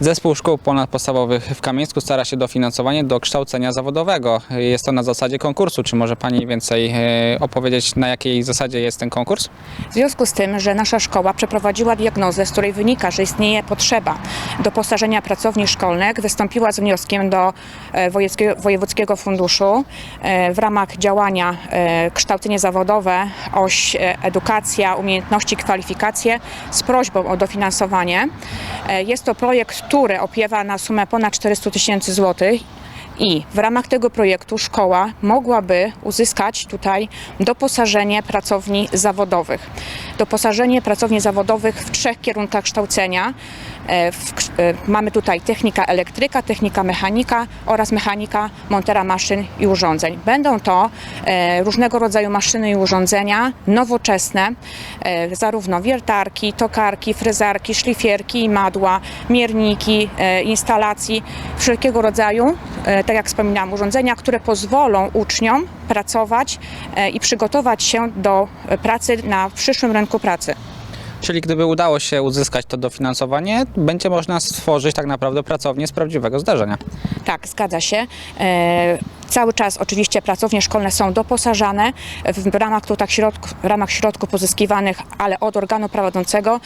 Zespół szkół ponadpodstawowych w Kamieńsku stara się dofinansowanie do kształcenia zawodowego. Jest to na zasadzie konkursu. Czy może Pani więcej e, opowiedzieć, na jakiej zasadzie jest ten konkurs? W związku z tym, że nasza szkoła przeprowadziła diagnozę, z której wynika, że istnieje potrzeba doposażenia pracowni szkolnych, wystąpiła z wnioskiem do e, wojewódzkiego, funduszu e, w ramach działania kształcenie zawodowe, oś edukacja, umiejętności, kwalifikacje z prośbą o dofinansowanie. Jest to projekt, który opiewa na sumę ponad 400 tysięcy złotych i w ramach tego projektu szkoła mogłaby uzyskać tutaj doposażenie pracowni zawodowych. Doposażenie pracowni zawodowych w trzech kierunkach kształcenia. E, e, Mamy tutaj technika elektryka, technika mechanika oraz mechanika montera maszyn i urządzeń. Będą to e, różnego rodzaju maszyny i urządzenia nowoczesne, zarówno wiertarki, tokarki, fryzarki, szlifierki, madła, mierniki, instalacji wszelkiego rodzaju, tak jak wspominałam, urządzenia, które pozwolą uczniom pracować e, i przygotować się do e, pracy na przyszłym rynku pracy. Czyli gdyby udało się uzyskać to dofinansowanie, będzie można stworzyć tak naprawdę pracownię z prawdziwego zdarzenia. Tak, zgadza się. Cały czas oczywiście pracownie szkolne są doposażane w ramach, tutaj środków, ramach środków pozyskiwanych, ale od organu prowadzącego.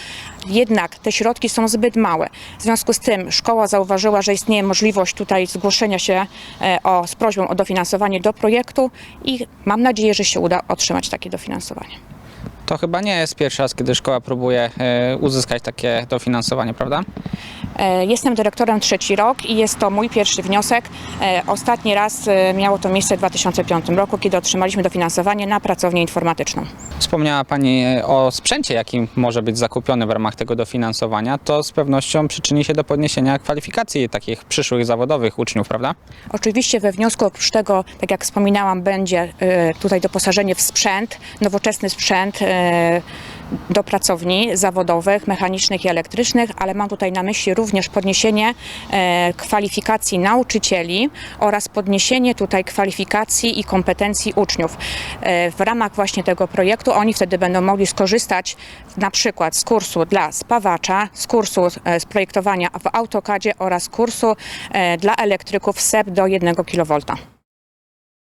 Jednak te środki są zbyt małe. W związku z tym szkoła zauważyła, że istnieje możliwość tutaj zgłoszenia się e, o, z prośbą o dofinansowanie do projektu i mam nadzieję, że się uda otrzymać takie dofinansowanie. To chyba nie jest pierwszy raz, kiedy szkoła próbuje e, uzyskać takie dofinansowanie, prawda? E, Jestem dyrektorem trzeci rok i jest to mój pierwszy wniosek. E, Ostatni raz e, miało to miejsce w 2005 roku, kiedy otrzymaliśmy dofinansowanie na pracownię informatyczną. Wspomniała Pani o sprzęcie, jaki może być zakupiony w ramach tego dofinansowania. To z pewnością przyczyni się do podniesienia kwalifikacji takich przyszłych zawodowych uczniów, prawda? Oczywiście we wniosku oprócz tego, tak jak wspominałam, będzie tutaj doposażenie w sprzęt, nowoczesny sprzęt do pracowni zawodowych, mechanicznych i elektrycznych, ale mam tutaj na myśli również podniesienie e, kwalifikacji nauczycieli oraz podniesienie tutaj kwalifikacji i kompetencji uczniów. E, W ramach właśnie tego projektu oni wtedy będą mogli skorzystać na przykład z kursu dla spawacza, z kursu e, z projektowania w AutoCADzie oraz kursu dla elektryków SEP do 1 kV.